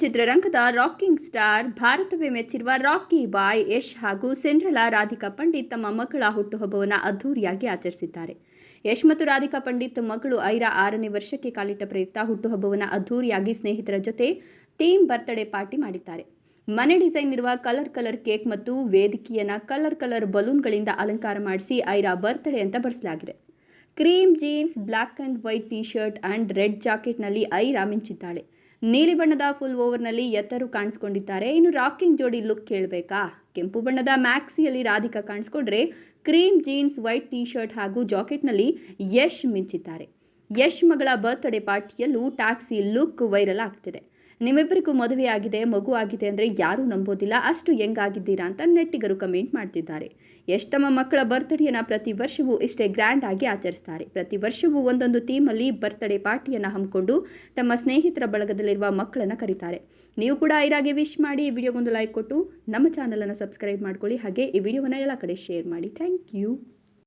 ಚಿತ್ರರಂಗದ rocking star ಭಾರತವೇ ಮೆಚ್ಚಿರುವ ರಾಕಿ ಬಾಯ್, ಯಶ್ ಹಾಗೂ ಸೆಂಡ್ರಲ ರಾಧಿಕಾ ಪಂಡಿತ್ ತಮ್ಮ ಮಕ್ಕಳ ಹುಟ್ಟುಹಬ್ಬವನ್ನು ಅದ್ಧೂರಿಯಾಗಿ ಆಚರಿಸಿದ್ದಾರೆ. ಯಶ್ ಮತ್ತು ರಾಧಿಕಾ ಪಂಡಿತ್ ಮಗಳು ಐರಾ ಆರನೇ ವರ್ಷಕ್ಕೆ ಕಾಲಿಟ್ಟ ಪ್ರಯುಕ್ತ ಹುಟ್ಟುಹಬ್ಬವನ್ನು ಅದ್ಧೂರಿಯಾಗಿ ಸ್ನೇಹಿತರ ಜೊತೆ ಥೀಮ್ ಬರ್ತ್ಡೇ ಪಾರ್ಟಿ ಮಾಡಿದ್ದಾರೆ. ಮನೆ ಡಿಸೈನ್ ಇರುವ ಕಲರ್ ಕಲರ್ ಕೇಕ್ ಮತ್ತು ವೇದಿಕೆಯನ್ನು ಕಲರ್ ಕಲರ್ ಬಲೂನ್ಗಳಿಂದ ಅಲಂಕಾರ ಮಾಡಿಸಿ ಐರಾ ಬರ್ತ್ಡೇ ಅಂತ ಬರೆಸಲಾಗಿದೆ. Cream, jeans black and white T shirt and red ಜಾಕೆಟ್ನಲ್ಲಿ Ayra ಮಿಂಚಿದ್ದಾಳೆ. ನೀಲಿ ಬಣ್ಣದ ಫುಲ್ ಓವರ್ನಲ್ಲಿ ಎತ್ತರು ಕಾಣಿಸ್ಕೊಂಡಿದ್ದಾರೆ. ಇನ್ನು ರಾಕಿಂಗ್ ಜೋಡಿ ಲುಕ್ ಕೇಳಬೇಕಾ? ಕೆಂಪು ಬಣ್ಣದ ಮ್ಯಾಕ್ಸಿಯಲ್ಲಿ Radhika ಕಾಣಿಸ್ಕೊಂಡ್ರೆ cream jeans white T shirt ಹಾಗೂ ಜಾಕೆಟ್ನಲ್ಲಿ ಯಶ್ ಮಿಂಚಿದ್ದಾರೆ. ಯಶ್ ಮಗಳ ಬರ್ತ್ಡೇ ಪಾರ್ಟಿಯಲ್ಲೂ ಟ್ಯಾಕ್ಸಿ ಲುಕ್ ವೈರಲ್ ಆಗ್ತಿದೆ. ನಿಮ್ಮಿಬ್ಬರಿಗೂ ಮದುವೆ ಆಗಿದೆ, ಮಗು ಆಗಿದೆ ಅಂದರೆ ಯಾರೂ ನಂಬೋದಿಲ್ಲ. ಅಷ್ಟು ಆಗಿದ್ದೀರಾ ಅಂತ ನೆಟ್ಟಿಗರು ಕಮೆಂಟ್ ಮಾಡ್ತಿದ್ದಾರೆ. ಎಷ್ಟಮ್ಮ ಮಕ್ಕಳ ಬರ್ತ್ಡೇಯನ್ನು ಪ್ರತಿ ವರ್ಷವೂ ಇಷ್ಟೇ ಗ್ರ್ಯಾಂಡ್ ಆಗಿ ಆಚರಿಸ್ತಾರೆ. ಪ್ರತಿ ವರ್ಷವೂ ಒಂದೊಂದು ಥೀಮಲ್ಲಿ ಬರ್ತ್ಡೇ ಪಾರ್ಟಿಯನ್ನು ಹಮ್ಮಿಕೊಂಡು ತಮ್ಮ ಸ್ನೇಹಿತರ ಬಳಗದಲ್ಲಿರುವ ಮಕ್ಕಳನ್ನು ಕರೀತಾರೆ. ನೀವು ಕೂಡ ಇರಾಗೆ ವಿಶ್ ಮಾಡಿ ಈ ವಿಡಿಯೋಗೊಂದು ಲೈಕ್ ಕೊಟ್ಟು ನಮ್ಮ ಚಾನಲನ್ನು ಸಬ್ಸ್ಕ್ರೈಬ್ ಮಾಡ್ಕೊಳ್ಳಿ. ಹಾಗೆ ಈ ವಿಡಿಯೋವನ್ನು ಎಲ್ಲ ಕಡೆ ಶೇರ್ ಮಾಡಿ. Thank you.